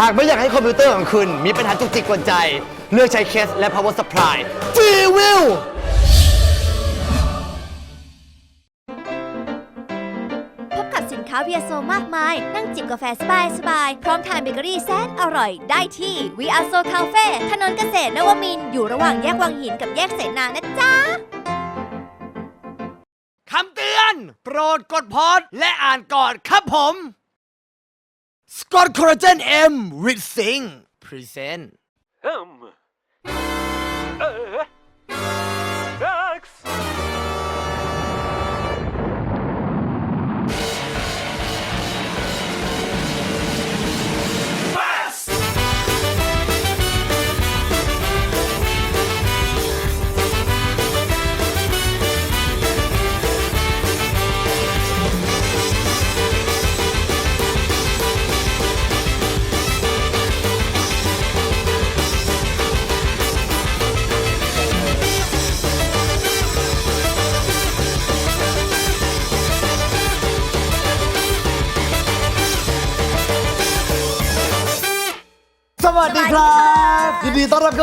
หากไม่อยากให้คอมพิวเตอร์ของคุณมีปัญหาจุกจิกกวนใจ เลือกใช้เคสและ power supply g w i l พบกับสินค้าเวียโซมากมาย นั่งจิบกาแฟสบายสบายๆพร้อมทานเบเกอรี่แสนอร่อยได้ที่ We Are So Cafe ถนนเกษตรนวมินทร์อยู่ระหว่างแยกวังหินกับแยกเสนานะจ๊ะ คำเตือน โปรดกดพอดและอ่านก่อนครับผม Scott Collagen M with Sing Present Um.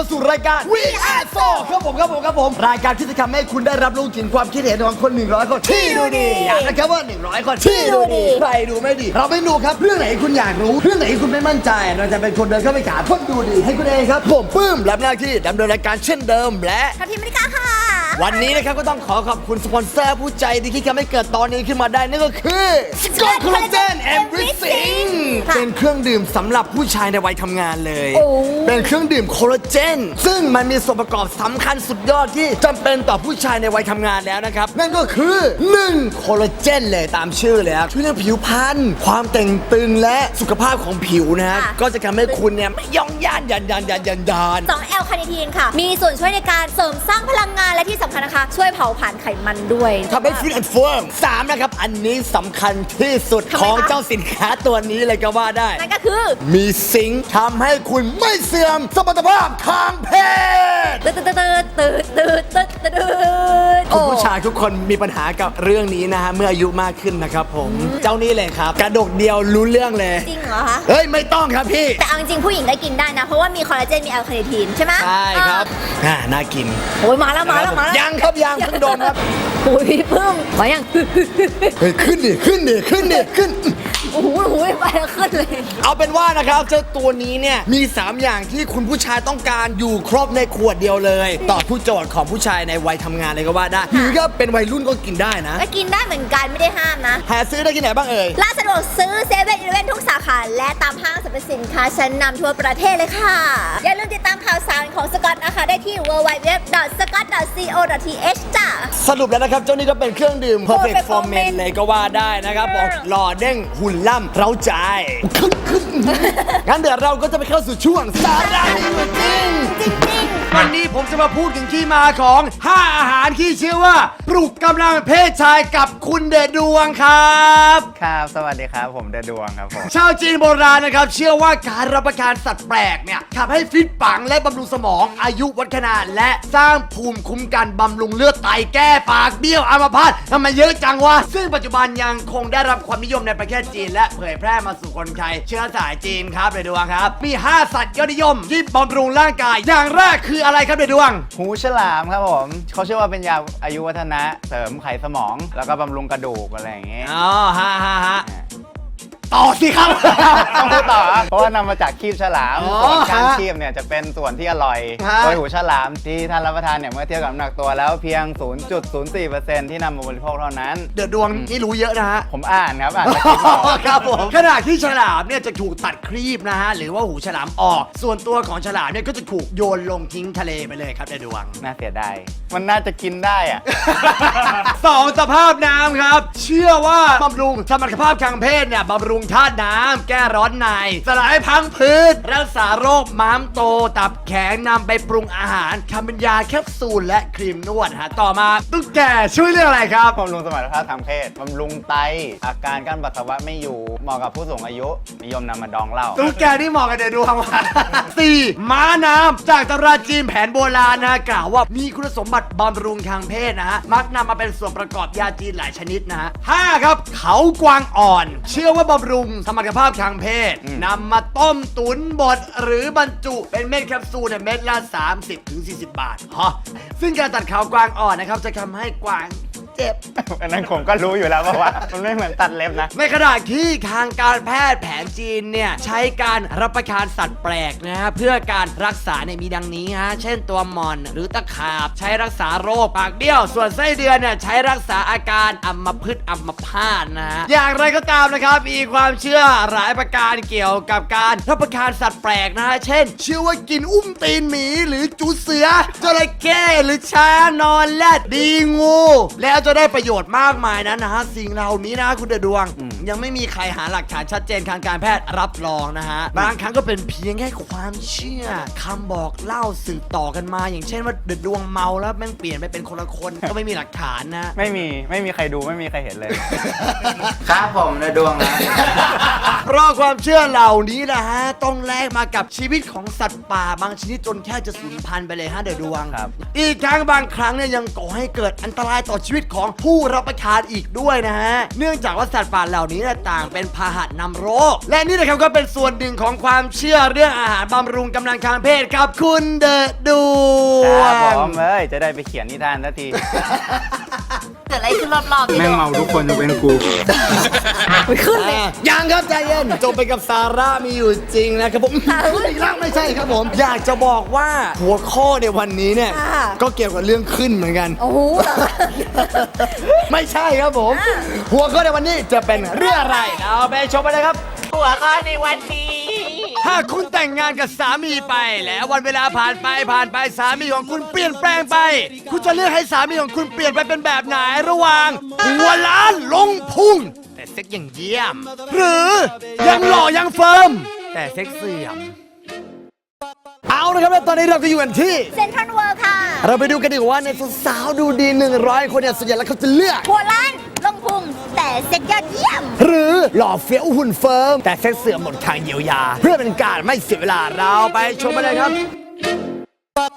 าสู่รายการ We Are So ครับผมครับผมครับผม รายการที่จะทำให้คุณได้รับรู้ถึงความคิดเห็นของคน 100 คนที่ดูดีอยากนะครับว่า 100 คนที่ดูดีใครดูไม่ดี เราไม่ดูครับเรื่องไหนคุณอยากรู้ เรื่องไหนคุณไม่มั่นใจ เราจะเป็นคนเดินเข้าไปถามคนดูดีให้คุณเองครับ ผมปื้มรับหน้าที่ดำเนินรายการเช่นเดิมและทัพทีมอเมริกาค่ะ วันนี้นะครับก็ต้องขอขอบคุณสปอนเซอร์ผู้ใจดีที่ทำให้เกิดตอนนี้ขึ้นมาได้นั่นก็คือ Scott Collagen Everything ค่ะเป็นเครื่องดื่มสำหรับผู้ชายในวัยทำงานเลยโอ้เป็นเครื่องดื่มโคลลาเจน ซึ่งมันมีส่วนประกอบสำคัญสุดยอดที่จำเป็นต่อผู้ชายในวัยทำงานแล้วนะครับ นั่นก็คือ 1. โคลลาเจนเลยตามชื่อเลยครับช่วยเรื่องผิวพรรณความเต่งตึงและสุขภาพของผิวนะฮะค่ะก็จะทำให้คุณเนี่ยไม่ย่องย่านยันยันยันยันยัน2แอลคาเนทีนค่ะ มีส่วนช่วยในการเสริมสร้างพลังงานและที่สำคัญนะคะ ช่วยเผาผลาญไขมันด้วย ทำให้ฟิตแอนด์เฟิร์มสามนะครับ อันนี้สำคัญที่สุดทำไมของคะ เจ้าสินค้าตัวนี้เลยก็ว่าได้ นั่นก็คือ มีซิงค์ทำให้คุณไม่เสื่อมสมรรถภาพทางเพศ ตืดตืดตืดตืดตืดตืดตืดคุณผู้ชายทุกคนมีปัญหากับเรื่องนี้นะฮะ เมื่ออายุมากขึ้นนะครับผม เจ้านี้เลยครับ กระดกเดียวรู้เรื่องเลย จริงเหรอคะ เฮ้ย ไม่ต้องครับพี่ แต่เอาจริงๆผู้หญิงก็กินได้นะ เพราะว่ามีคอลลาเจนมีแอลคาเนทีนใช่ไหมใช่ครับ อ่าน่ากิน โอ้ยมาแล้วมาแล้วมาแล้วยังครับยังเพิ่งโดนครับ โอ้ยพี่พึ่งมายัง เฮ้ยขึ้นดิขึ้นดิขึ้นดิขึ้น โอ้โหโอ้โหไปแล้วขึ้นเลย เอาเป็นว่านะครับเจ้าตัวนี้เนี่ยมี 3 อย่างที่คุณผู้ชายต้องการอยู่ครบในขวดเดียวเลย ต่อผู้โจทย์ของผู้ชายในวัยทำงานเลยก็ว่าได้ หรือก็เป็นวัยรุ่นก็กินได้นะก็กินได้เหมือนกันไม่ได้ห้ามนะ หาซื้อได้ที่ไหนบ้างเอ่ย ร้านสะดวกซื้อเซเว่นอีเลเว่นทุกสาขา และตามห้างสรรพสินค้าชั้นนำทั่วประเทศเลยค่ะ อย่าลืมติดตามข่าวสารของสกอตนะคะ ได้ที่ www.scott.co.th จ้ะ สรุปแล้วนะครับ เจ้านี่ก็เป็นเครื่องดื่ม perfect for men เลยก็ว่าได้นะครับบอกหล่อเด้งหุ่นล่ำเร้าใจขึ้นขึ้นงั้นเดี๋ยวเราก็จะไปเข้าสู่ช่วงสาระจริงจริง วันนี้ผมจะมาพูดถึงที่มาของ 5 อาหารที่ชื่อว่า ปลุกกำลังเพศชายกับคุณเดชดวงครับ ครับ สวัสดีครับ ผมเดอะดวงครับผม ชาวจีนโบราณนะครับ เชื่อว่าการรับประทานสัตว์แปลกเนี่ยทำให้ฟิตปังและบำรุงสมอง อายุวัฒนาและสร้างภูมิคุ้มกันบำรุงเลือดไตแก้ปากเบี้ยวอัมพาตทำไมเยอะจังวะ ซึ่งปัจจุบันยังคงได้รับความนิยมในประเทศจีน และเผยแพร่มาสู่คนไทยเชื้อสายจีนครับเดชดวงครับ มี 5 สัตว์ยอดนิยมที่บำรุงร่างกายอย่างแรกคืออะไรครับเดชดวง หูฉลามครับผมเขาเชื่อว่าเป็นยาอายุวัฒนะ เสริมไขสมองแล้วก็บำรุงกระดูกอะไรอย่างเงี้ยอ๋อฮะฮะฮะ ต่อสิครับ ต้องพูดต่อครับเพราะว่านำมาจากคีบฉลามอ๋อส่วนการฮะคีบเนี่ยจะเป็นส่วนที่อร่อยฮะ โดยหูฉลามที่ท่านรับประทานเนี่ยเมื่อเทียบกับน้ำหนักตัวแล้วเพียง 0.04%ที่นำมาบริโภคเท่านั้น เดือดดวงนี่รู้เยอะนะฮะ ผมอ่านครับอ่านจากคลิปมา ครับผมขณะที่ฉลามเนี่ยจะถูกตัดครีบนะฮะ หรือว่าหูฉลามออก ส่วนตัวของฉลามเนี่ยก็จะถูกโยนลงทิ้งทะเลไปเลยครับในดวง น่าเสียดายมันน่าจะกินได้อะ สองสภาพน้ำครับ เชื่อว่าบำรุงสมรรถภาพทางเพศเนี่ยบำรุงธาตุน้ำแก้ร้อนใน สลายพังพืช รักษาโรคม้ามโต ตับแข็งนำไปปรุงอาหารทำเป็นยาแคปซูลและครีมนวดฮะต่อมาตุ๊กแกช่วยเรื่องอะไรครับ บำรุงสมรรถภาพทางเพศบำรุงไต อาการกั้นปัสสาวะไม่อยู่ เหมาะกับผู้สูงอายุ นิยมนำมาดองเหล้า ตุ๊กแกนี่เหมาะกับเดดวงว่ะ สี่ม้าน้ำจากตำราจีนแผนโบราณนะฮะกล่าวว่ามีคุณสมบัติบำรุงทางเพศนะฮะ มักนำมาเป็นส่วนประกอบยาจีนหลายชนิดนะฮะห้าครับ เขากวางอ่อน เชื่อว่าบำรุงรุงสมรรถภาพทางเพศอืมนำมาต้มตุนบดหรือบรรจุเป็นเม็ดแคปซูลเนี่ยเม็ดละ 30-40 บาทฮะซึ่งการตัดขาวกวางอ่อนนะครับจะทำให้กวาง เจ็บ อันนั้นผมก็รู้อยู่แล้วเพราะว่า มันไม่เหมือนตัดเล็บนะ ในขณะที่ทางการแพทย์แผนจีนเนี่ย ใช้การรับประทานสัตว์แปลกนะฮะเพื่อการรักษาเนี่ยมีดังนี้ฮะเช่นตัวหมอนหรือตะขาบ ใช้รักษาโรคปากเบี้ยว ส่วนไส้เดือนเนี่ยใช้รักษาอาการอัมพฤกษ์อัมพาตนะฮะอย่างไรก็ตามนะครับมีความเชื่อหลายประการเกี่ยวกับการรับประทานสัตว์แปลกนะฮะเช่น เชื่อว่ากินอุ้มตีนหมีหรือจูเสือจระเข้หรือช้างนอนแรดดีงูแล้วจะได้ประโยชน์มากมายนะนะฮะสิ่งเหล่านี้นะคุณเดอะดวงยังไม่มีใครหาหลักฐานชัดเจนทางการแพทย์รับรองนะฮะ บางครั้งก็เป็นเพียงแค่ความเชื่อคำบอกเล่าสืบต่อกันมา อย่างเช่นว่าเดอะดวงเมาแล้วแม่งเปลี่ยนไปเป็นคนละคน ก็ไม่มีหลักฐานนะ ไม่มีไม่มีใครดูไม่มีใครเห็นเลย ครับผมนะดวงนะ เพราะความเชื่อเหล่านี้นะฮะ ต้องแลกมากับชีวิตของสัตว์ป่าบางชนิดจนแทบจะสูญพันธุ์ไปเลยฮะเดอะดวง ครับ อีกทั้งบางครั้งเนี่ยยังก่อให้เกิดอันตรายต่อชีวิตของผู้รับประทานอีกด้วยนะฮะ เนื่องจากว่าสัตว์ป่าเหล่านี้เนี่ยต่างเป็นพาหะนำโรค และนี่นะครับก็เป็นส่วนหนึ่งของความเชื่อเรื่องอาหารบำรุงกำลังทางเพศครับคุณเดอะดวครับผงมเอ้ยจะได้ไปเขียนนิทานสักทีเกิดอะไรขึ้นรอบๆพี่แม่งโดเมาทุกคนยกเว้นกูขึ้นเลยอะยังครับใจเย็นจบไปกับสาระมีอยู่จริงนะครับผมอีกแล้วไม่ใช่ครับผม อยากจะบอกว่าหัวข้อในวันนี้เนี่ยค่ะก็เกี่ยวกับเรื่องขึ้นเหมือนกัน โอ้โหไม่ใช่ครับผม หัวข้อในวันนี้จะเป็นเรื่องอะไรเอาไปชมไปเลยครับ หัวข้อในวันนี้ ถ้าคุณแต่งงานกับสามีไป แล้ววันเวลาผ่านไปผ่านไปสามีของคุณเปลี่ยนแปลงไป คุณจะเลือกให้สามีของคุณเปลี่ยนไปเป็นแบบไหนระหว่างหัวล้านลงพุ่งแต่เซ็กอย่างเยี่ยม หรือยังหล่อยังเฟิร์มแต่เซ็กเสื่อมเอาละครับแล้วตอนนี้เราก็อยู่กันที่เซ็นทรัลเวิร์ค่ะ เราไปดูกันดีกว่าในสาวๆดูดี 100 คนเนี่ยส่วนใหญ่แล้วเขาจะเลือกหัวล้าน ลงพุงแต่เซ็กยอดเยี่ยม หรือหล่อเฟี้ยวหุ่นเฟิร์ม แต่เซ็กเสื่อมหมดทางเยียวยา เพื่อเป็นการไม่เสียเวลาเราไปชมกันเลยครับ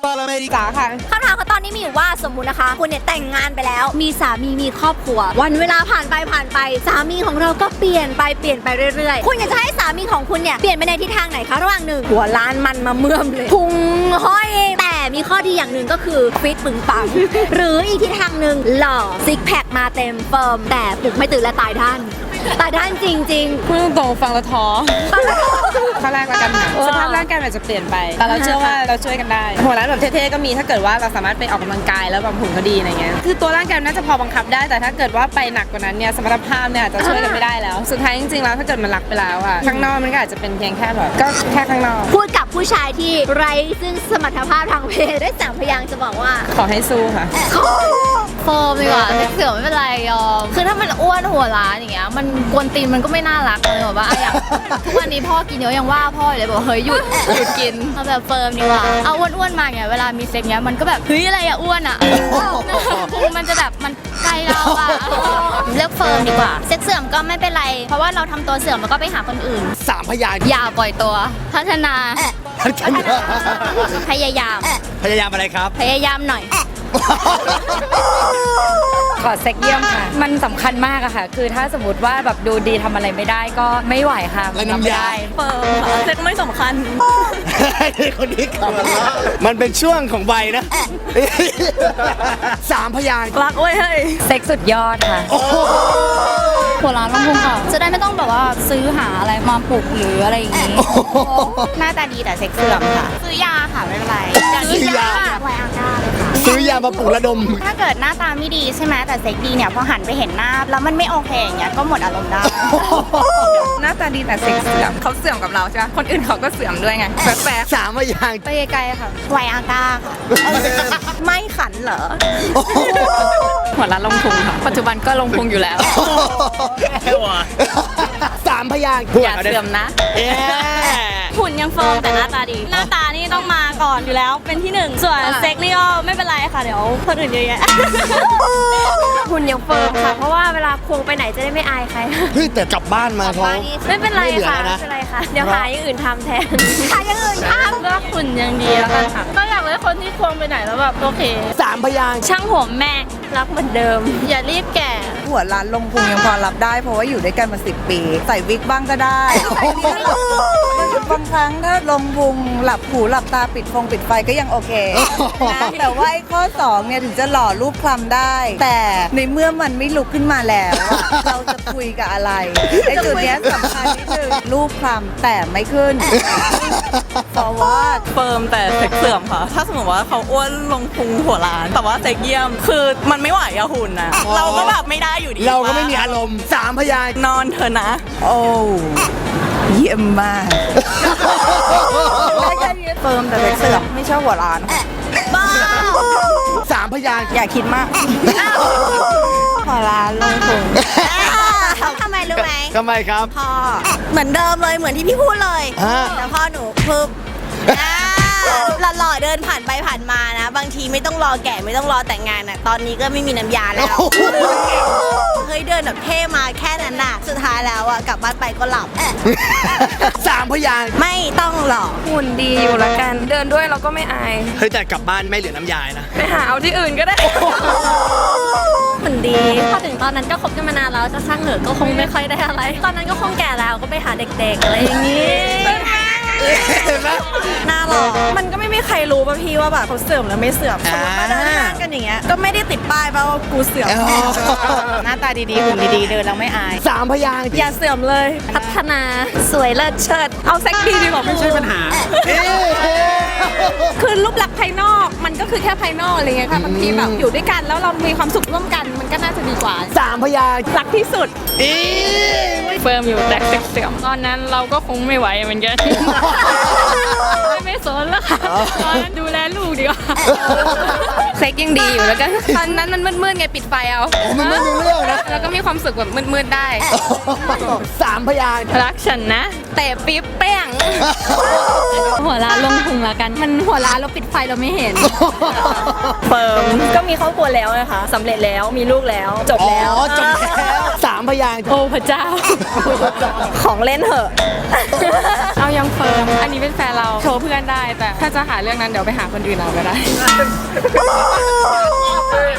จ๋าค่ะ คำถามของตอนนี้มีอยู่ว่าสมมุตินะคะ คุณเนี่ยแต่งงานไปแล้ว มีสามีมีครอบครัว วันเวลาผ่านไปผ่านไป สามีของเราก็เปลี่ยนไปเปลี่ยนไปเรื่อยๆ คุณอยากจะให้สามีของคุณเนี่ยเปลี่ยนไปในทิศทางไหนคะระหว่างหนึ่งหัวล้านมันมาเมื่อมเลยพุงห้อยแต่มีข้อดีอย่างหนึ่งก็คือฟิตปึงปัง หรืออีกทิศทางหนึ่งหล่อซิกแพคมาเต็มเฟิร์มแต่ปลุกไม่ตื่นและตายด้าน ตายด้านจริงพูดตรงๆฟังแล้วท้อๆฟังแล้วข้อแรกแล้วกันค่ะสภาพร่างกายมันอาจจะเปลี่ยนไป แต่เราเชื่อว่าเราช่วยกันได้หัวร้านแบบเท่ๆก็มีถ้าเกิดว่าเราสามารถไปออกกำลังกายแล้วบำรุงเขาดีอะไรเงี้ยคือตัวร่างกายมันน่าจะพอบังคับได้แต่ถ้าเกิดว่าไปหนักกว่านั้นเนี่ยสมรรถภาพเนี่ยอาจจะช่วยกันไม่ได้แล้ว สุดท้ายจริงๆแล้วถ้าเกิดมันรักไปแล้วอะข้างนอกมันก็อาจจะเป็นเพียงแค่แบบก็แค่ข้างนอก พูดกับผู้ชายที่ไร้ซึ่งสมรรถภาพทางเพศได้สามพยางค์จะบอกว่าขอให้สู้ค่ะ โฟมดีกว่าเซ็กเสื่อมไม่เป็นไรยอม คือถ้ามันอ้วนหัวล้านอย่างเงี้ย มันกวนตีนมันก็ไม่น่ารักเลยแบบว่าอะอย่างทุกวันนี้พ่อกินเยอะยังว่าพ่ออยู่เลยบอกเฮ้ยหยุดหยุดกินเอาแบบเฟิร์มดีกว่า เอาอ้วนๆมาเงี้ยเวลามีเซ็กเงี้ยมันก็แบบเฮ้ยอะไรอะอ้วนอะพุงมันจะแบบมันใกล้เราอะเลือกเฟิร์มดีกว่า เซ็กเสื่อมก็ไม่เป็นไร เพราะว่าเราทำตัวเสื่อมแล้วก็ไปหาคนอื่น สามพยางค์อย่าปล่อยตัว พัฒนาฉันพยายาม พยายามอะไรครับ พยายามหน่อย ขอเซ็กเยี่ยมค่ะ มันสำคัญมากอะค่ะ คือถ้าสมมติว่าแบบดูดีทำอะไรไม่ได้ก็ไม่ไหวค่ะแล้วน้ำยารับไม่ได้เฟิร์มค่ะเซ็กไม่สำคัญ คนนี้ขับมันเป็นช่วงของใบนะ สามพยางค์รักเว้ยเฮ้ย เซ็กสุดยอดค่ะ หัวร้านลงพุงค่ะ จะได้ไม่ต้องแบบว่าซื้อหาอะไรมาปลุกหรืออะไรอย่างงี้ หน้าตาดีแต่เซ็กเสื่อมค่ะ ซื้อยาค่ะ ไม่เป็นไรซื้อยา ไวอาก้าเลยค่ะ ซื้อยามาปลุกระดม ถ้าเกิดหน้าตาไม่ดีใช่ไหมแต่เซ็กดีเนี่ยพอหันไปเห็นหน้า แล้วมันไม่โอเคอย่างเงี้ยก็หมดอารมณ์ได้ หน้าตาดีแต่เซ็กเสื่อมเขาเสื่อมกับเราใช่ไหมคนอื่นเขาก็เสื่อมด้วยไงแฝงสามพยางค์ไปไกลๆค่ะไวอาก้าค่ะไม่ขันเหรอหัวร้านลงพุงค่ะ ปัจจุบันก็ลงพุงอยู่แล้วสามพยางค์อย่าเสื่อมนะ เอ๊หุ่นยังเฟิร์มแต่หน้าตาดี หน้าตานี่ต้องมาก่อนอยู่แล้วเป็นที่หนึ่งส่วนเซ็กนี่ก็ไม่เป็นไรค่ะเดี๋ยวคนอื่นเยอะแยะ หุ่นยังเฟิร์มค่ะ เพราะว่าเวลาควงไปไหนจะได้ไม่อายใคร เฮ้ยแต่กลับบ้านมาท้องไม่เป็นไรไม่เหลือค่ะแล้วนะไม่เป็นไรค่ะ เดี๋ยวหาอย่างอื่นทำแทน หาอย่างอื่นทำก็หุ่นยังดีแล้วกันค่ะ ก็อยากได้คนที่ควงไปไหนแล้วแบบโอเค สามพยางค์ช่างหัวแม่รักเหมือนเดิม อย่ารีบแก่ หัวร้านลงพุงยังพอรับได้ เพราะว่าอยู่ด้วยกันมาสิบปี ใส่วิกบ้างก็ได้บางครั้งถ้าลงพุงหลับหูหลับตาปิดฟงปิดไฟก็ยังโอเคนะแต่ว่าไอ้ข้อสองเนี่ยถึงจะหล่อรูปคลำได้ แต่ในเมื่อมันไม่ลุกขึ้นมาแล้วอะเราจะคุยกับอะไรไอ้จุดเนี้ยสำคัญนิดนึงรูปคลำแต่ไม่ขึ้น forward เฟิร์มแต่เซ็กเสื่อมค่ะ ถ้าสมมติว่าเขาอ้วนลงพุงหัวล้าน แต่ว่าเซ็กเยี่ยมคือมันไม่ไหวอะหุ่นนะเราก็แบบไม่ได้อยู่ดีเราก็ไม่มีอารมณ์สามพยางค์นอนเถอะนะ โอ้ เยี่ยมมากได้แค่นี้เฟิร์มแต่เซ็กเสื่อมไม่ชอบหัวร้านสามพยางค์อย่าคิดมากหัวร้านลงพุงทำไมรู้ไหมทำไมครับพ่อเหมือนเดิมเลยเหมือนที่พี่พูดเลยฮะแต่พ่อหนูพึบอ่าหล่อๆเดินผ่านไปผ่านมานะ บางทีไม่ต้องรอแก่ไม่ต้องรอแต่งงานอะ ตอนนี้ก็ไม่มีน้ำยาแล้วเฮ้ ยเดินแบบเท่มาแค่นั้นน่ะ สุดท้ายแล้วอะกลับบ้านไปก็หลับสามพยางค์ไม่ต้องหรอก หุ่นดีอยู่แล้วกัน เดินด้วยเราก็ไม่อาย เฮ้ยแต่กลับบ้านไม่เหลือน้ำยายนะ ไปหาเอาที่อื่นก็ได้ หุ่นดีพอถึงตอนนั้นก็คบกันมานานแล้วจะช่างเหอะก็คงไม่ค่อยได้อะไร ตอนนั้นก็คงแก่แล้วก็ไปหาเด็กๆอะไรอย่างนี้ เห็นไหมน่าหรอมันก็ไม่มีใครรู้ป่ะพี่ว่าแบบเขาเสื่อมแล้วไม่เสื่อมสมมติมาเดินห้างกันอย่างเงี้ยก็ไม่ได้ติดป้ายป่ะว่ากูเสื่อมหน้าตาดีๆหุ่นดีๆเดินแล้วไม่อายสามพยางค์อย่าเสื่อมเลย พัฒนาสวยเลิศเชิด เอาเซ็กดีดีกว่าไม่ใช่ปัญหาเอ๊ะคือรูปลักษณ์ภายนอกมันก็คือแค่ภายนอกอะไรเงี้ยค่ะบางทีแบบอยู่ด้วยกันแล้วเรามีความสุขร่วมกันมันก็น่าจะดีกว่าสามพยางค์รักที่สุดอีเฟิร์มอยู่แต่เซ็กเสื่อมตอนนั้นเราก็คงไม่ไหวเหมือนกันไม่สนแล้วค่ะตอนนั้นดูแลลูกดีกว่าเซ็กยังดีอยู่แล้วก็ตอนนั้นมันมืดๆไงปิดไฟเอามันไม่รู้เรื่องนะ แล้วก็มีความสุขแบบมืดๆได้สามพยางค์รักฉันนะ แต่ปิ๊บเป้งหัวล้านลงพุงละกัน มันหัวล้านเราปิดไฟเราไม่เห็น เฟิร์มก็มีครอบครัวแล้วนะคะสำเร็จแล้วมีลูกแล้วจบอ๋อแล้ว จบแล้วสามพยางค์โอ้พระเจ้า ของเล่นเถอะ เอายังเฟิร์ม อันนี้เป็นแฟนเรา โชว์เพื่อนได้ แต่ถ้าจะหาเรื่องนั้นเดี๋ยวไปหาคนอื่นเอาก็ได้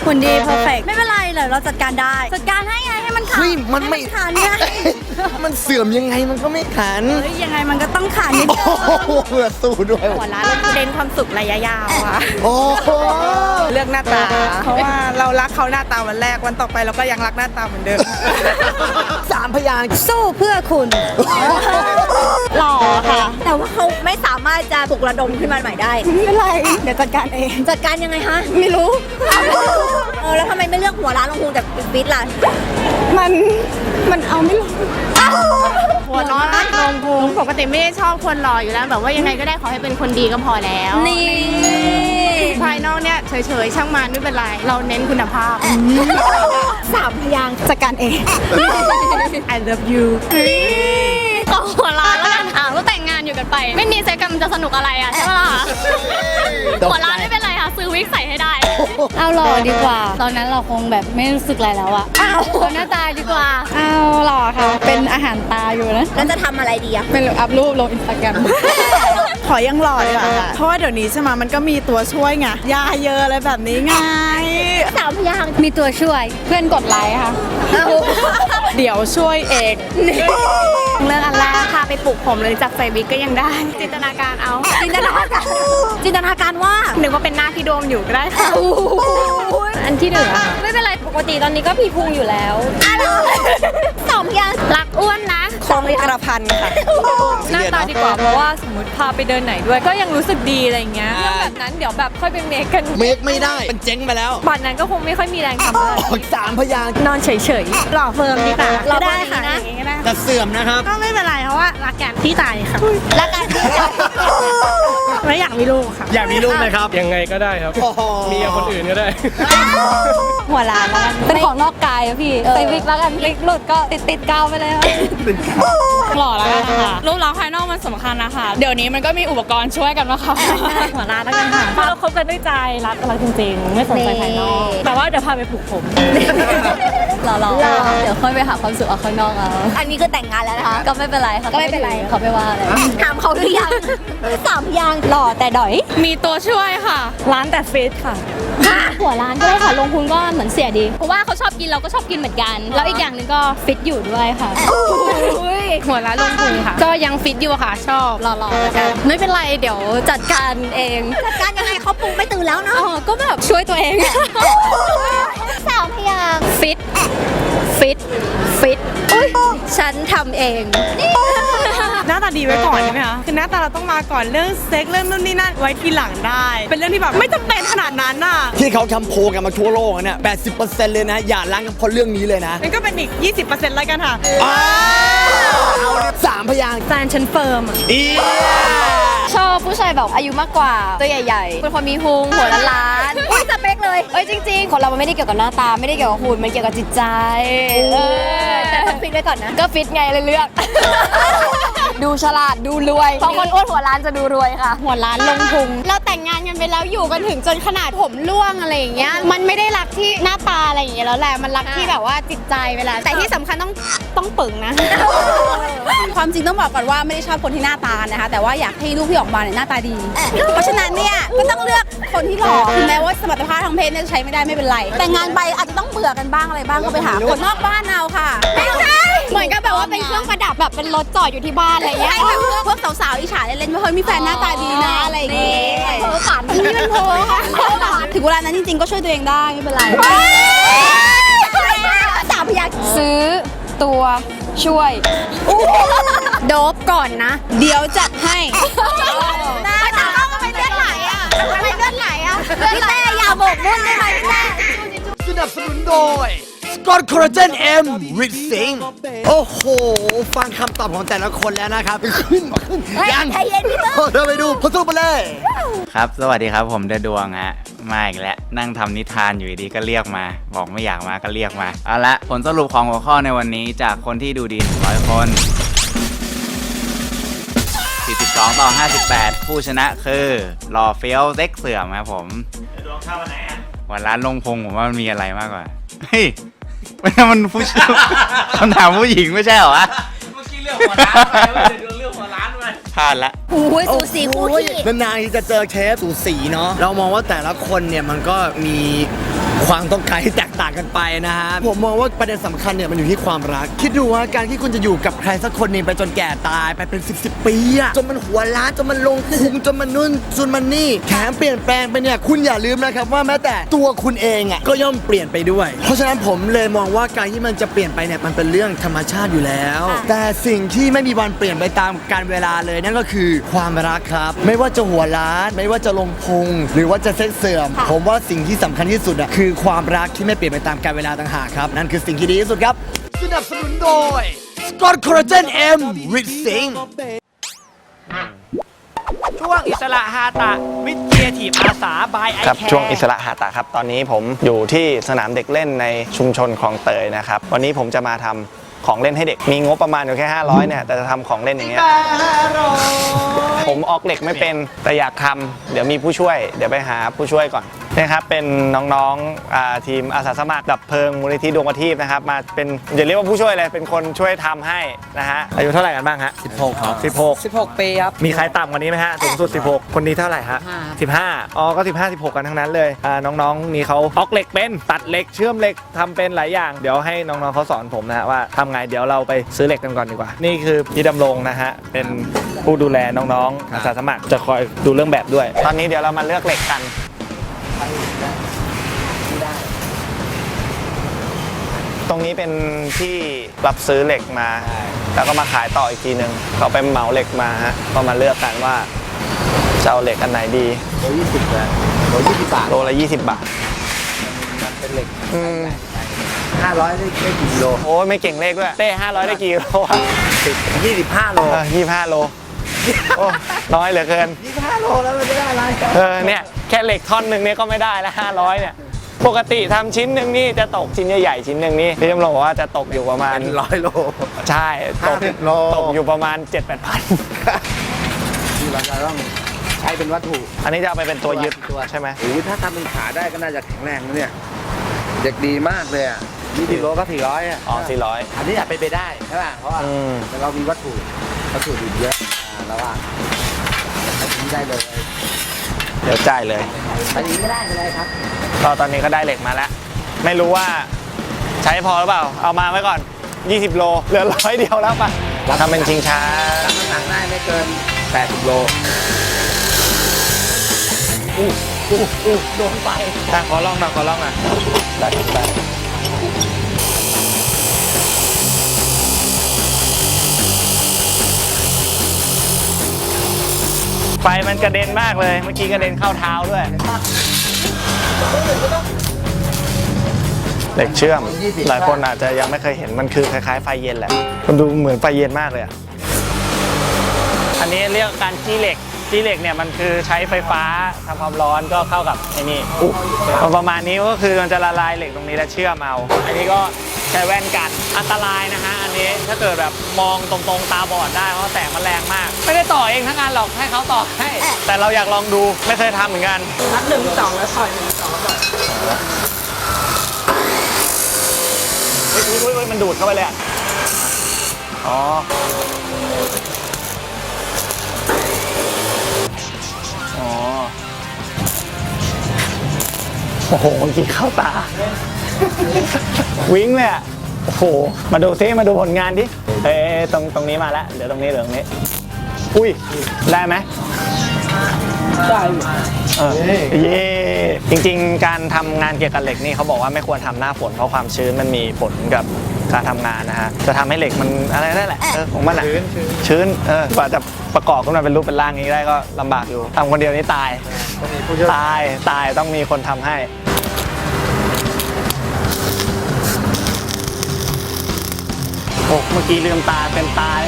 หุ่นดีเพอร์เฟกไม่เป็นไรเลยเราจัดการได้ จัดการให้ไงให้มันขาดเฮ้ยมันไม่ ให้ขาดไง มันเสื่อมยังไงมันก็ไม่ขันเฮ้ยยังไงมันก็ต้องขาดนิดโอ้โหเพื่อสู้ด้วย หัวร้านเราคือเน้นความสุขระยะยาวอะโอ้โหเลือกหน้าตา เพราะว่าเรารักเขาหน้าตาวันแรกวันต่อไปเราก็ยังรักหน้าตาเหมือนเดิม สามพยางค์สู้เพื่อคุณหล่อค่ะ แต่ว่าเขาไม่สามารถจะปลุกระดมขึ้นมาใหม่ได้ ไม่เป็นไร เดี๋ยวจัดการเอง จัดการยังไงคะไม่รู้ เออแล้วทำไมไม่เลือกหัวร้านลงพุงจากฟิตล่ะ มัน มันเอาไม่ลง หัวร้อนลงพุงปกติไม่ได้ชอบคนหล่ออยู่แล้ว แบบว่ายังไงก็ได้ขอให้เป็นคนดีก็พอแล้ว นี่ ภายนอกเนี่ยเฉยๆช่างมันไม่เป็นไร เราเน้นคุณภาพ สามพยางค์จัดการเอง I love you ก็หัวร้านแล้วกันอะก็แต่งงานอยู่กันไป ไม่มีเซ็กกันมันจะสนุกอะไรอะใช่ไหมล่ะหัวร้านไม่เป็นไรค่ะ ซื้อวิกใส่ให้ได้ เอาหล่อดีกว่า ตอนนั้นเราคงแบบไม่รู้สึกอะไรแล้วอะเอาหน้าตาดีกว่า เอาหล่อค่ะ เป็นอาหารตาอยู่นะ แล้วจะทำอะไรดีอะเป็นอัพรูปลงอินสตาแกรม ขอยังหล่อดีกว่าค่ะเพราะว่าเดี๋ยวนี้ใช่ไหมมันก็มีตัวช่วยไง ยาเยอะอะไรแบบนี้ไง สามพยางค์มีตัวช่วย เพื่อนกดไลค์ค่ะ เดี๋ยวช่วยเองเรื่องอันแรกพาไปปลูกผมเลยจากใส่วิกก็ยังได้ จินตนาการเอา จินตนาการ จินตนาการว่านึกว่าเป็นหน้าพี่โดมอยู่ก็ได้ค่ะอันที่หนึ่งอะค่ะไม่เป็นไรปกติตอนนี้ก็พีพุงอยู่แล้วส องพยางค์รักอ้วนนะคงกระพันค่ะ หน้าตาดีกว่าเพราะว่าสมมติพาไปเดินไหนด้วยก็ยังรู้สึกดีอะไรเงี้ยเรื่องแบบนั้นเดี๋ยวแบบค่อยไปเมคกันเมคไม่ได้มันเจ๊งไปแล้วบัตรนั้นก็คงไม่ค่อยมีแรงทำอะไรสามพยางค์นอนเฉยหล่อเฟิร์มดีกว่าเราได้ได้ค่ะค่ะอย่างงี้ก็ได้แต่เสื่อมนะครับ ก็ไม่เป็นไรเพราะว่ารักกันที่ตายค่ะแล้วกันที่จะไม่อยากมีลูกค่ะ อยากมีลูกไหมครับ ยังไงก็ได้ครับเมียคนอื่นก็ได้ หัวล้านแล้วกันเป็นของนอกกายอะพี่ใส่วิกแล้วกันวิกหลุดก็ติดติดๆกาวไปเลยหล่อแล้วกันค่ะรูปลักษณ์ภายนอกมันสำคัญนะคะ เดี๋ยวนี้มันก็มีอุปกรณ์ช่วยกันมาค่ะหัวล้านแล้วกันค่ะเพราะเราคบกันด้วยใจรักกันจริงๆ ไม่สนใจภายนอกแต่ว่าเดี๋ยวพาไปปลูกผมรอรอเดี๋ยวค่อยไปหาความสุขเอาข้างนอกเอาอันนี้คือแต่งงานแล้วนะคะ ก็ไม่เป็นไรเขาก็ไม่เป็นไรเขาไม่ว่าอะไรถามเขาหรือยังสามพยางค์หล่อแต่ดอย มีตัวช่วยค่ะ ร้านแต่ฟิตค่ะ หัวร้านก็ได้ค่ะลงทุนก็เหมือนเสียดี เพราะว่าเขาชอบกินเราก็ชอบกินเหมือนกัน แล้วอีกอย่างหนึ่งก็ฟิตอยู่ด้วยค่ะ หัวร้านลงพุงค่ะ ก็ยังฟิตอยู่ค่ะ ชอบรอๆแล้วกันไม่เป็นไรเดี๋ยวจัดการเองจัดการยังไงเขาปรุงไม่ตื่นแล้วเนาะอ๋อก็แบบช่วยตัวเองสามพยางค์ฟิต ฟิต ฟิตฉันทำเอง หน้าตาดีไว้ก่อนใช่ไหมคะ คือหน้าตาเราต้องมาก่อนเรื่องเซ็กเรื่องนู่นนี่นั่นไว้ทีหลังได้ เป็นเรื่องที่แบบไม่จำเป็นขนาดนั้นน่ะ ที่เขาทำโพลกันมาทั่วโลกอะเนี่ย80%เลยนะ อย่าล้างกันเพราะเรื่องนี้เลยนะมันก็เป็นอีก 20%แล้วกันค่ะ อ้าวเอาดิสามพยางค์แฟนฉันเฟิร์มอะเอีย ชอบผู้ชายแบบอายุมากกว่า ตัวใหญ่ๆ เป็นคนมีพุงหัวล้านล้านๆอุ้ยสเปคเลยเอ้ยจริงๆ คนเรามันไม่ได้เกี่ยวกับหน้าตาไม่ได้เกี่ยวกับหุ่นมันเกี่ยวกับจิตใจเออแต่ต้องฟิตไว้ก่อนนะก็ฟิตไงเลยเลือก ดูฉลาดดูรวยเพราะคนอ้วนหัวล้านจะดูรวยค่ะ หัวร้านลงพุงเราแต่งงานกันไปแล้วอยู่กันถึงจนขนาดผมร่วงอะไรอย่างเงี้ยมันไม่ได้รักที่หน้าตาอะไรอย่างเงี้ยแล้วแหละมันรักที่แบบว่าจิตใจเวลาแต่ที่สำคัญต้องต้องปึงนะ ความจริงต้องบอกก่อนว่าไม่ได้ชอบคนที่หน้าตานะคะ แต่ว่าอยากให้ลูกที่ออกมาเนี่ยหน้าตาดี เพราะฉะนั้นเนี่ยก็ต้องเลือกคนที่หล่อถึงแม้ว่าสมรรถภาพทางเพศเนี่ยจะใช้ไม่ได้ไม่เป็นไร แต่งงานไปอาจจะต้องเบื่อกันบ้างอะไรบ้างก็ไปหาคนนอกบ้านเอาค่ะเหมือนกับแบบว่าเป็นเครื่องประดับแบบเป็นรถจอดอยู่ที่บ้านอะไรอย่างเงี้ยใช่ค่ะพวกสาวๆอิจฉาเล่นๆว่าเฮ้ยมีแฟนหน้าตาดีนะอะไรอย่างเงี้ยเพ้อฝันนี่มันเพ้อค่ะถึงเวลานั้นจริงๆก็ช่วยตัวเองได้ไม่เป็นไรสามพยางค์ซื้อตัว ช่วยโดบก่อนนะ เดี๋ยวจัดให้หน้าตาทำไมเลือดไหลอะทำไมเลือดไหลอะพี่เต้อย่าโบกมุ่นได้ไหมพี่เต้ สนับสนุนโดย Scott Collagen M Rich Sing โอ้โห ฟังคำตอบของแต่ละคนแล้วนะครับ ขึ้นมาขึ้นยังใจเย็นพี่เต้เราไปดูพอสู้ไปเลย ครับ สวัสดีครับผมเดอะดวงฮะมาอีกแล้วนั่งทำนิทานอยู่ดีๆก็เรียกมา บอกไม่อยากมาก็เรียกมาเอาละผลสรุปของหัวข้อในวันนี้จากคนที่ดูดี100คน 42 ต่อ 58 ผู้ชนะคือหล่อเฟี้ยวเซ็กเสื่อมครับผมดวงเข้าวันไหนอะวันร้านลงพงผมว่ามันมีอะไรมากกว่าเฮ้ย ไม่ใช่มันผู้ชายคำถามผู้หญิงไม่ใช่เหรอวะ เมื่อกี้เรื่องหัวร้านไปเดี๋ยวเรื่องหัวร้าน พลาดละโอ้ยสูสีคู่ขี้นานๆที่จะเจอเชฟสูสีเนาะเรามองว่าแต่ละคนเนี่ยมันก็มีความต้องการที่แตกต่างกันไปนะฮะ ผมมองว่าประเด็นสำคัญเนี่ยมันอยู่ที่ความรัก คิดดูว่าการที่คุณจะอยู่กับใครสักคนหนึงไปจนแก่ตายไปเป็น 10บสปีอะจนมันหัวล้านจนมันลงพุงจนมันนุ่นจนมันนี่แถมเปลี่ยนแปลงไปเนี่ยคุณอย่าลืมนะครับว่าแม้แต่ตัวคุณเองอะก็ย่อมเปลี่ยนไปด้วย เพราะฉะนั้นผมเลยมองว่าการที่มันจะเปลี่ยนไปเนี่ยมันเป็นเรื่องธรรมชาติอยู่แล้ว แต่สิ่งที่ไม่มีวันเปลี่ยนไปตามการเวลาเลยนั่นก็คือความรักครับ ไม่ว่าจะหัวล้าน ไม่ว่าจะลงพุง หรือว่าจะเซ็กเสื่อม ผมว่าสิ่งที่สำคัญที่สุดอะคือความรักที่ไม่เปลี่ยนไปตามการเวลาต่างหากครับ นั่นคือสิ่งที่ดีที่สุดครับ สนับสนุนโดย Scott Collagen M Rich Sing ช่วงอิสระฮาตะวิทยาทีอาสาบายไอครับแคร์ช่วงอิสระหาตะครับ ตอนนี้ผมอยู่ที่สนามเด็กเล่นในชุมชนคลองเตยนะครับ วันนี้ผมจะมาทำ ของเล่นให้เด็ก มีงบประมาณอยู่แค่ 500เนี่ยแต่จะทำของเล่นอย่างเงี้ย ผมออกเหล็กไม่เป็นแต่อยากทำเดี๋ยวมีผู้ช่วย เดี๋ยวไปหาผู้ช่วยก่อน นะครับเป็นน้องๆอ่าทีมอาสาสมัครดับเพลิงมูลนิธิดวงประทีปนะครับมาเป็นอย่าเรียกว่าผู้ช่วยเลยเป็นคนช่วยทำให้นะฮะอายุเท่าไหร่กันบ้างฮะ16ครับ16 16ปีครับมีใครต่ำกว่านี้ไหมฮะสูงสุด 16 คนนี้เท่าไหร่ฮะ15อ๋อก็ 15 16 กันทั้งนั้นเลยอ่าน้องๆนี่เขาออกเหล็กเป็นตัดเหล็กเชื่อมเหล็กทำเป็นหลายอย่าง เดี๋ยวให้น้องๆเขาสอนผมนะฮะว่าทำไงเดี๋ยวเราไปซื้อเหล็กกันก่อนดีกว่า นี่คือพี่ดำรงนะฮะเป็นผู้ดูแลน้องๆอาสาสมัครจะคอยดูเรื่องแบบด้วย ตอนนี้เดี๋ยวเรามาเลือกเหล็กกัน ตรงนี้เป็นที่รับซื้อเหล็กมาแล้วก็มาขายต่ออีกทีหนึ่งเราไปเหมาเหล็กมาฮะก็มาเลือกกันว่าจะเอาเหล็กอันไหนดี โลยี่สิบโลยี่สิบบาทโลละยี่สิบบาทเป็นเหล็กห้าร้อยได้กี่กิโลโอ้ยไม่เก่งเลขด้วยเต้ห้าร้อยได้กี่กิโลยี่สิบห้าโล ยี่สิบห้าโล โอ้น้อยเหลือเกิน ยี่สิบห้าโลแล้วมันจะได้อะไรเออเนี่ยแค่เหล็กท่อนหนึ่งเนี่ยก็ไม่ได้ละห้าร้อยเนี่ย ปกติทำชิ้นหนึ่งนี่จะตกชิ้นใหญ่ๆชิ้นหนึ่งนี่พี่จำลองบอกว่าจะตกอยู่ประมาณร้อยโล ใช่ตกโล ตกอยู่ประมาณ 7 8พันที่เราจะต้องใช้เป็นวัตถุ อันนี้จะเอาไปเป็นตัวยึดใช่ไหมโอ้ยถ้าทำเป็นขาได้ก็น่าจะแข็งแรงนะเนี่ย เด็กดีมากเลยอะ20โลก็400อะอ๋อสี่ร้อยอันนี้อาจเป็นไปได้ใช่ป่ะเพราะว่าอืม เรามีวัตถุวัตถุดิบเยอะอ่า แล้วว่าไปทิ้งได้เลยเดี๋ยวจ่ายเลย ไปทิ้งก็ได้ไปเลยครับ ก็ตอนนี้ก็ได้เหล็กมาแล้ว ไม่รู้ว่าใช้พอหรือเปล่า เอามาไว้ก่อน 20 โล เหลือร้อยเดียวแล้วปะทำเป็นชิงช้ารับน้ำหนักได้ไม่เกิน 80 โลอู้อู้อู้โดนไปแต่ขอลองหน่อยขอลองหน่อยได้ได้ ไฟมันกระเด็นมากเลย เมื่อกี้กระเด็นเข้าเท้าด้วย เหล็กเชื่อม หลายคนอาจจะยังไม่เคยเห็นมันคือคล้ายๆไฟเย็นแหละ มันดูเหมือนไฟเย็นมากเลยอะอันนี้เรียกการขี้เหล็ก จี้เหล็กเนี่ยมันคือใช้ไฟฟ้าทำความร้อนก็เข้ากับไอ้นี่อุ๊ยประมาณนี้ก็คือมันจะละลายเหล็กตรงนี้แล้วเชื่อมเอาอันนี้ก็ใช้แว่นกันอันตรายนะฮะอันนี้ถ้าเกิดแบบมองตรงๆตาบอดได้เพราะแสงมันแรงมาก ไม่ได้ต่อเองทั้งงานหรอกให้เขาต่อให้แต่เราอยากลองดูไม่เคยทำเหมือนกันนับหนึ่งสองแล้วถอยหนึ่งสองก่อนเฮ้ยอุ๊ยอุ๊ยอุ๊ยมันดูดเข้าไปเลยอะอ๋ออ๋อ โอ้โหเมื่อกี้เข้าตา วิ่งเลยอะโอ้โห มาดูซิมาดูผลงานดิเอ้ยตรงตรงนี้มาแล้ว เดี๋ยวตรงนี้เหลือตรงนี้ อุ้ย ได้ไหม ได้เออเย่จริง ๆ การทำงานเกี่ยวกับเหล็กนี่เขาบอกว่าไม่ควรทำหน้าฝนเพราะความชื้นมันมีผลกับการทำงานนะฮะจะทำให้เหล็กมันอะไรได้แหละเออของมันอะชื้น ชื้นเออกว่าจะประกอบขึ้นมาเป็นรูปเป็นร่างนี้ได้ก็ลำบากอยู่ทำคนเดียวนี่ตายตายตายต้องมีคนทำให้ โอ้เมื่อกี้ลืมตาเป็นตาย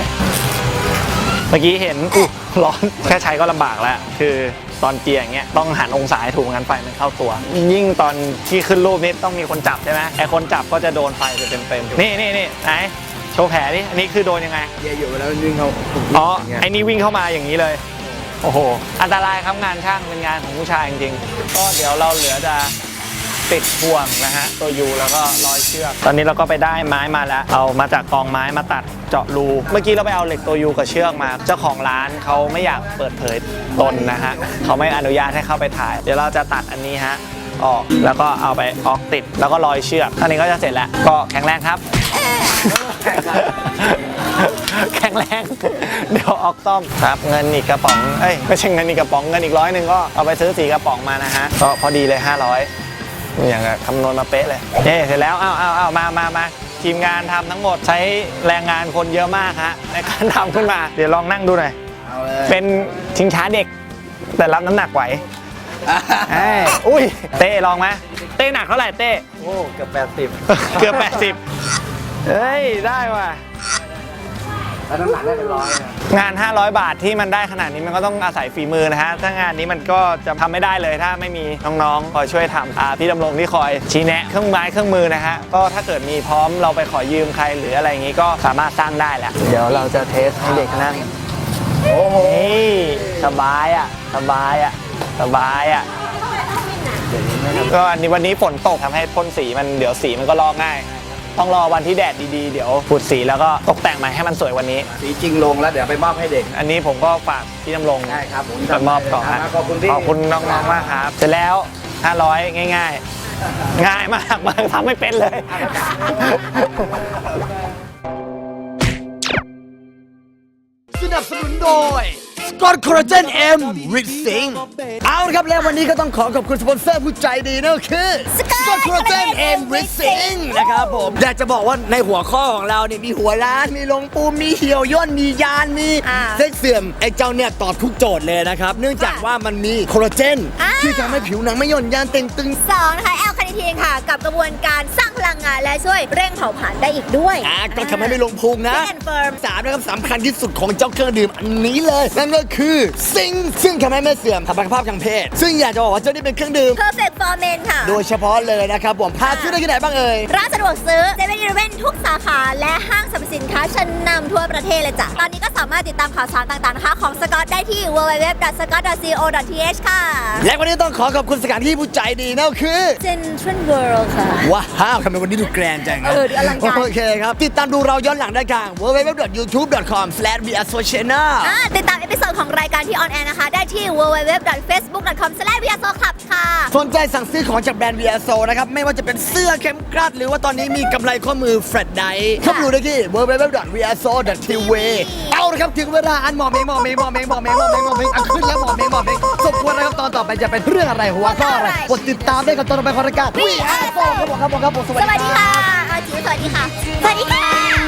เมื่อกี้เห็นอุ๊ย ร้อนแค่ใช้ก็ลำบากแล้ว คือตอนเกียร์อย่างเงี้ยต้องหันองศาให้ถูกงั้นไฟมันเข้าตัว ยิ่งตอนที่ขึ้นรูปนี่ต้องมีคนจับใช่ไหมไอคนจับก็จะโดนไฟไปเต็มๆนี่นี่นี่ไหนโชว์แผลดิอันนี้คือโดนยังไงเยอะอยู่แล้ววิ่งเขาอ๋อไอ้นี่วิ่งเข้ามาอย่างนี้เลยโอ้โห อันตรายครับงานช่างเป็นงานของผู้ชายจริงๆก็เดี๋ยวเราเหลือจะ ติดห่วงนะฮะตัวยูแล้วก็ร้อยเชือก ตอนนี้เราก็ไปได้ไม้มาแล้ว เอามาจากกองไม้มาตัดเจาะรูเมื่อกี้เราไปเอาเหล็กตัวยูกับเชือกมา เจ้าของร้านเขาไม่อยากเปิดเผยตนนะฮะเขาไม่อนุญาตให้เข้าไปถ่าย เดี๋ยวเราจะตัดอันนี้ฮะออกแล้วก็เอาไปออกติดแล้วก็ร้อยเชือกอันนี้ก็จะเสร็จแล้วก็แข็งแรงครับ แข็งแรง เดี๋ยวออกซ่อมครับ เงินอีกกระป๋อง เอ้ยไม่ใช่เงินอีกกระป๋องเงินอีกร้อยหนึ่งก็เอาไปซื้อสีกระป๋องมานะฮะก็พอดีเลย 500 อย่างกับคำนวณมาเป๊ะเลยเย้เสร็จแล้วเอาเอาเอามามามาทีมงานทำทั้งหมดใช้แรงงานคนเยอะมากฮะในการทำขึ้นมา เดี๋ยวลองนั่งดูหน่อยเอาเลยเป็นชิงช้าเด็ก แต่รับน้ำหนักไหวเอ้ยอุ้ยเต้ลองไหมเต้หนักเท่าไหร่เต้โอ้เกือบ80 เกือบ80เฮ้ยได้ว่ะ แล้วน้ำหนักได้เป็นร้อยนะงาน 500 บาทที่มันได้ขนาดนี้มันก็ต้องอาศัยฝีมือนะฮะ ถ้างานนี้มันก็จะทำไม่ได้เลย ถ้าไม่มีน้องๆ คอยช่วยทำอ่าพี่ดำรงที่คอยชี้แนะเครื่องไม้เครื่องมือนะฮะ ก็ถ้าเกิดมีพร้อมเราไปขอยืมใครหรืออะไรอย่างนี้ก็สามารถสร้างได้แหละเดี๋ยวเราจะเทสให้เด็กนั่งโอ้โหสบายอะ สบายอะ สบายอะ ก็อันนี้วันนี้ฝนตกทำให้พ่นสีมันเดี๋ยวสีมันก็ลอกง่าย ต้องรอวันที่แดดดีๆ เดี๋ยวขูดสีแล้วก็ตกแต่งใหม่ให้มันสวยกวันนี้ สีจริงลงแล้วเดี๋ยวไปมอบให้เด็ก อันนี้ผมก็ฝากพี่ดำรงได้ครับผมไปมอบต่อฮะขอบคุณพี่ขอบคุณน้องๆมากครับเสร็จแล้ว 500 ง่ายๆ ง่ายมากมันทำไม่เป็นเลย สนับสนุนโดย สกอตคอลลาเจนเอ็มริดซิงเอาละครับแล้ววันนี้ก็ต้องขอขอบคุณสปอนเซอร์ผู้ใจดีนั่นก็คือสกอตคอลลาเจนเอ็มริดซิงนะครับผมอยากจะบอกว่าในหัวข้อของเราเนี่ยมีหัวล้านมีลงปูมมีเหี่ยวย่นมียานมีอ่า เส้นเสื่อมไอ้เจ้าเนี่ยตอบทุกโจทย์เลยนะครับเนื่องจากว่ามันมีคอลลาเจนอ่าที่ทำให้ผิวหนังไม่หย่อนยานเต่งตึง สองนะคะแอลคาเนทีนค่ะ กับกระบวนการสร้างพลังงานและช่วยเร่งเผาผลาญได้อีกด้วย อ่าก็ทำให้ไม่ลงพุงนะแอนเฟิร์มสามนะครับสำคัญที่สุดของเจ้าเครื่องดื่มอันนี้เลย นั่นก็ก็คือซิงซึ่งทำให้ไม่เสื่อมสมรรถภาพทางเพศ ซึ่งอยากจะบอกว่าเจ้านี่เป็นเครื่องดื่ม Perfect for Men ค่ะ โดยเฉพาะเลยนะครับผมพาซื้อได้ที่ไหนบ้างเอ่ย ร้านสะดวกซื้อเซเว่นอีเลเวนทุกสาขาและห้างสรรพสินค้าชั้นนำทั่วประเทศเลยจ้ะ ตอนนี้ก็สามารถติดตามข่าวสารต่างๆนะคะของสกอตได้ที่ www.scott.co.th ค่ะ และวันนี้ต้องขอขอบคุณสถานที่ผู้ใจดีนั่นก็คือ Central World ค่ะ ว้าวทำไมวันนี้ดูแกรนด์จังนะเออดูอลังการ โอเคครับ ติดตามดูเราย้อนหลังได้ทาง www.youtube.com/viasocial อ่าติดตามเอพิโซดของรายการที่ออนแอร์นะคะ ได้ที่ www.facebook.com/viaso ค่ะ สนใจสั่งซื้อของจากแบรนด์ VSO นะครับ ไม่ว่าจะเป็นเสื้อเข็มกลัดหรือว่าตอนนี้มีกำไรข้อมือแฟลตไดเข้าไปดูได้ที่ www.vso.tv เอาละครับถึงเวลาอันหมอเมงหมอเมงหมอเมงหมอเมงหมอเมงหมอเมงอันขึ้นแล้วหมอเมงหมอเมงสมควรนะครับตอนต่อไปจะเป็นเรื่องอะไรหัวข้ออะไรกดติดตามได้กับตอนต่อไปของรายการ VSO ครับผมครับผมครับผมสวัสสดีวัสดีครัค่ะบอาจิ๋วสวัสดีค่ะสวัสดีค่ะ